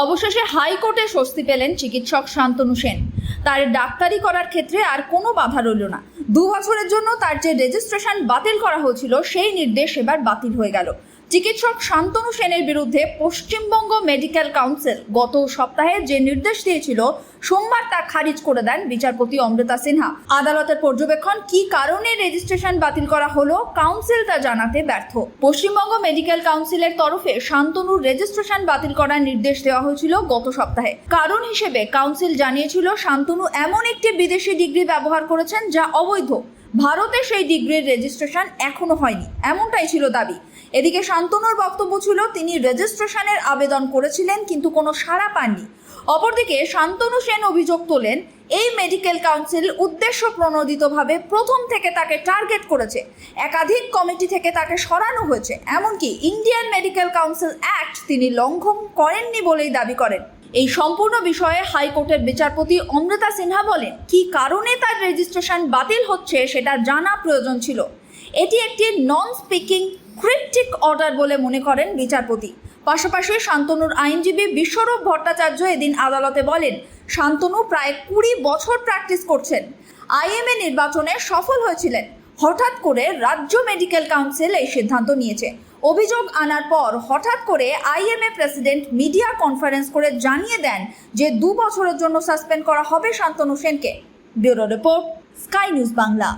অবশেষে হাইকোর্টে স্বস্তি পেলেন চিকিৎসক শান্তনু সেন। তার ডাক্তারি করার ক্ষেত্রে আর কোনো বাধা রইল না। দু বছরের জন্য তার যে রেজিস্ট্রেশন বাতিল করা হয়েছিল, সেই নির্দেশ এবার বাতিল হয়ে গেল। চিকিৎসক শান্তনু সেনের বিরুদ্ধে পশ্চিমবঙ্গ মেডিকেল কাউন্সিল গত সপ্তাহে যে নির্দেশ দিয়েছিল, সোমবার তা খারিজ করে দেন বিচারপতি অমৃতা সিনহা। আদালতের পর্যবেক্ষণ কি কারণে রেজিস্ট্রেশন বাতিল করা হলো কাউন্সিল তা জানাতে ব্যর্থ। পশ্চিমবঙ্গ মেডিকেল কাউন্সিলের তরফে শান্তনুর রেজিস্ট্রেশন বাতিল করার নির্দেশ দেওয়া হয়েছিল গত সপ্তাহে। কারণ হিসেবে কাউন্সিল জানিয়েছিল, শান্তনু এমন একটি বিদেশি ডিগ্রি ব্যবহার করেছেন যা অবৈধ। ভারতে সেই ডিগ্রির রেজিস্ট্রেশন এখনও হয়নি। এমনটাই ছিল দাবি। এদিকে শান্তনুর বক্তব্য ছিল, তিনি রেজিস্ট্রেশনের আবেদন করেছিলেন কিন্তু কোনো সাড়া পাননি। অপরদিকে শান্তনু সেন অভিযোগ তোলেন, এই মেডিকেল কাউন্সিল উদ্দেশ্য প্রণোদিতভাবে প্রথম থেকে তাকে টার্গেট করেছে। একাধিক কমিটি থেকে তাকে সরানো হয়েছে। এমনকি ইন্ডিয়ান মেডিকেল কাউন্সিল অ্যাক্ট তিনি লঙ্ঘন করেননি বলেই দাবি করেন। এই সম্পূর্ণ বিষয়ে হাইকোর্টের বিচারপতি অমৃতা সিনহা বলেন, কি কারণে তার রেজিস্ট্রেশন বাতিল হচ্ছে সেটা জানা প্রয়োজন ছিল। এটি একটি নন স্পিকিং ক্রিপ্টিক অর্ডার বলে মনে করেন বিচারপতি। পাশাপাশি শান্তনুর আইনজীবী বিশ্বরূপ ভট্টাচার্য এদিন আদালতে বলেন, শান্তনু প্রায় কুড়ি বছর প্র্যাকটিস করছেন। আইএমএ নির্বাচনে সফল হয়েছিলেন। হঠাৎ করে রাজ্য মেডিকেল কাউন্সিল এই সিদ্ধান্ত নিয়েছে। অভিযোগ আনার পর হঠাৎ করে আইএমএ প্রেসিডেন্ট মিডিয়া কনফারেন্স করে জানিয়ে দেন যে দু বছরের জন্য সাসপেন্ড করা হবে শান্তনু সেনকে। Bureau report, sky news Bangla.